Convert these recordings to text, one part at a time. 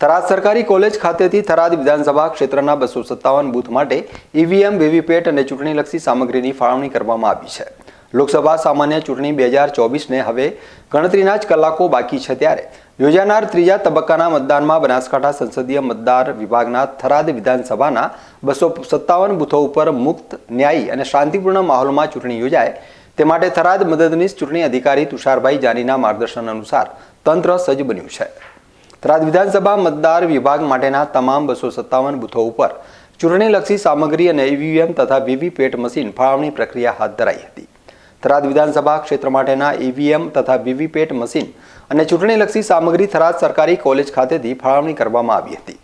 થરાદ સરકારી કોલેજ ખાતેથી થરાદ વિધાનસભા ક્ષેત્રના બસો સત્તાવન બૂથ માટે ઈવીએમ, વીવીપેટ અને ચૂંટણીલક્ષી સામગ્રીની ફાળવણી કરવામાં આવી છે. લોકસભા સામાન્ય ચૂંટણી બે હજાર ચોવીસને હવે ગણતરીના જ કલાકો બાકી છે ત્યારે યોજાનાર ત્રીજા તબક્કાના મતદાનમાં બનાસકાંઠા સંસદીય મતદાર વિભાગના થરાદ વિધાનસભાના બસો સત્તાવન બૂથો ઉપર મુક્ત, ન્યાયી અને શાંતિપૂર્ણ માહોલમાં ચૂંટણી યોજાય. તે માટે થરાદ મદદનીશ ચૂંટણી અધિકારી તુષારભાઈ જાનીના માર્ગદર્શન અનુસાર તંત્ર સજ્જ બન્યું છે. થરાદ વિધાનસભા મતદાર વિભાગ માટેના તમામ બસો સત્તાવન બૂથો ઉપર ચૂંટણીલક્ષી સામગ્રી અને ઈવીએમ તથા વીવીપેટ મશીન ફાળવણી પ્રક્રિયા હાથ ધરાઈ હતી. થરાદ વિધાનસભા ક્ષેત્ર માટેના ઈવીએમ તથા વીવીપેટ મશીન અને ચૂંટણીલક્ષી સામગ્રી થરાદ સરકારી કોલેજ ખાતેથી ફાળવણી કરવામાં આવી હતી.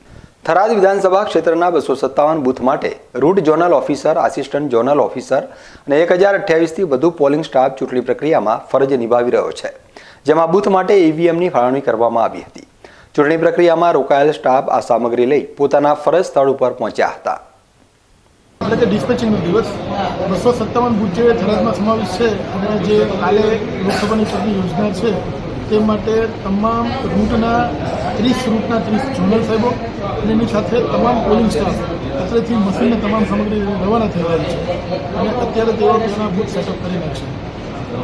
થરાદ વિધાનસભા ક્ષેત્રના બસો સત્તાવન બૂથ માટે route zonal officer, assistant zonal officer અને એક હજાર અઠ્યાવીસથી વધુ પોલિંગ સ્ટાફ ચૂંટણી પ્રક્રિયામાં ફરજ નિભાવી રહ્યો છે. જેમાં બૂથ માટે ઈવીએમની ફાળવણી કરવામાં આવી હતી. ચૂંટણી પ્રક્રિયામાં રોકાયેલ સ્ટાફ આ સામગ્રી લઈ પોતાના ફરજ સ્થળ ઉપર પહોંચ્યા હતા. એટલે કે ડિસ્પેચિંગનો દિવસ. બસો સત્તાવન બુથ જે ફરજમાં સમાવેશ છે અને જે કાલે લોકસભાની ચૂંટણી યોજના છે, તે માટે તમામ રૂટના ત્રીસ રૂટના ત્રીસ ઝોનલ સાહેબો અને એની સાથે તમામ પોલિંગ સ્ટાફ અત્રેથી મશીનને તમામ સામગ્રી રવાના થઈ રહી છે. અને અત્યારે તેઓ તેના બુથ સેટઅપ કરી નાખશે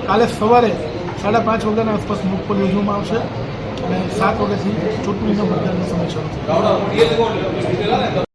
કાલે સવારે સાડા પાંચ વાગ્યાના આસપાસ મોક પર યોજવામાં આવશે. અને સાત વાગ્યાથી ચૂંટણીનો મતદાનનો સમય શરૂ થશે